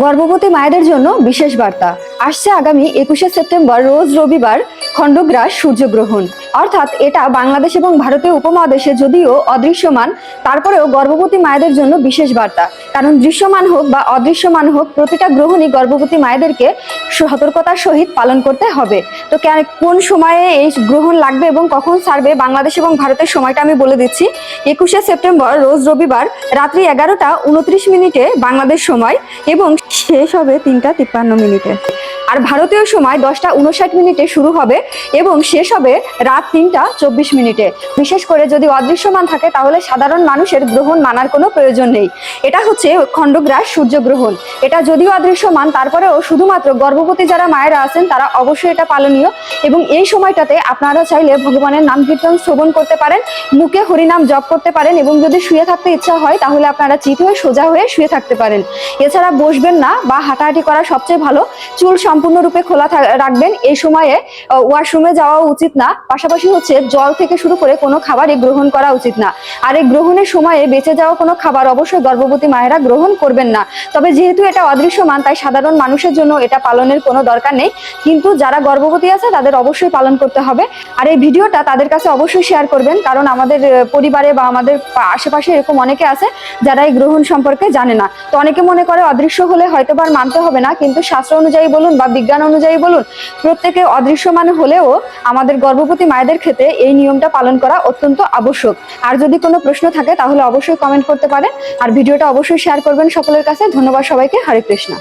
গর্ভবতী মায়েদের জন্য বিশেষ বার্তা। আসছে আগামী একুশে সেপ্টেম্বর, রোজ রবিবার খণ্ডগ্রাস সূর্যগ্রহণ। অর্থাৎ এটা বাংলাদেশ এবং ভারতীয় উপমহাদেশে যদিও অদৃশ্যমান, তারপরেও গর্ভবতী মায়েদের জন্য বিশেষ বার্তা। কারণ দৃশ্যমান হোক বা অদৃশ্যমান হোক, প্রতিটা গ্রহণই গর্ভবতী মায়েদেরকে সতর্কতার সহিত পালন করতে হবে। তো কোন সময়ে এই গ্রহণ লাগবে এবং কখন ছাড়বে বাংলাদেশ এবং ভারতের সময়টা আমি বলে দিচ্ছি। একুশে সেপ্টেম্বর, রোজ রবিবার রাত্রি এগারোটা উনত্রিশ মিনিটে বাংলাদেশ সময় এবং শেষ হবে তিনটা তিপ্পান্ন মিনিটে। আর ভারতীয় সময় দশটা উনষাট মিনিটে শুরু হবে এবং শেষ হবে রাত তিনটা চব্বিশ মিনিটে। বিশেষ করে যদি অদৃশ্যমান থাকে, তাহলে সাধারণ মানুষের গ্রহণ মানার কোনো প্রয়োজন নেই। এটা হচ্ছে খণ্ডগ্রাস সূর্যগ্রহণ। এটা যদিও অদৃশ্যমান, তারপরেও শুধুমাত্র গর্ভবতী যারা মায়েরা আছেন, তারা অবশ্যই এটা পালনীয়। এবং এই সময়টাতে আপনারা চাইলে ভগবানের নাম কীর্তন শ্রবণ করতে পারেন, মুখে হরিনাম জপ করতে পারেন এবং যদি শুয়ে থাকতে ইচ্ছা হয়, তাহলে আপনারা চিত হয়ে সোজা হয়ে শুয়ে থাকতে পারেন। এছাড়া বসবেন না বা হাঁটাহাঁটি করা সবচেয়ে ভালো। চুল সম্পূর্ণরূপে খোলা রাখবেন। এই সময়ে ওয়াশরুমে যাওয়া উচিত না। পাশাপাশি হচ্ছে জল থেকে শুরু করে কোনো খাবারই গ্রহণ করা উচিত না। আর এই গ্রহণের সময়ে বেঁচে যাওয়া কোনো খাবার অবশ্যই গর্ভবতী মায়েরা গ্রহণ করবেন না। তবে যেহেতু এটা অদৃশ্যমান, তাই সাধারণ মানুষের জন্য এটা পালনের কোনো দরকার নেই। কিন্তু যারা গর্ভবতী আছে, তাদের অবশ্যই পালন করতে হবে। আর এই ভিডিওটা তাদের কাছে অবশ্যই শেয়ার করবেন, কারণ আমাদের পরিবারে বা আমাদের আশেপাশে এরকম অনেকে আছে, যারা এই গ্রহণ সম্পর্কে জানে না। তো অনেকে মনে করে অদৃশ্য হলে হয়তো মানতে হবে না, কিন্তু শাস্ত্র অনুযায়ী বলুন বা বিজ্ঞান অনুযায়ী বলুন, প্রত্যেকে অদৃশ্যমান হলেও আমাদের গর্ভবতী মায়েদের ক্ষেত্রে এই নিয়মটা পালন করা অত্যন্ত আবশ্যক। আর যদি কোনো প্রশ্ন থাকে, তাহলে অবশ্যই কমেন্ট করতে পারেন। আর ভিডিওটা অবশ্যই শেয়ার করবেন সকলের কাছে। ধন্যবাদ সবাইকে। হরে কৃষ্ণ।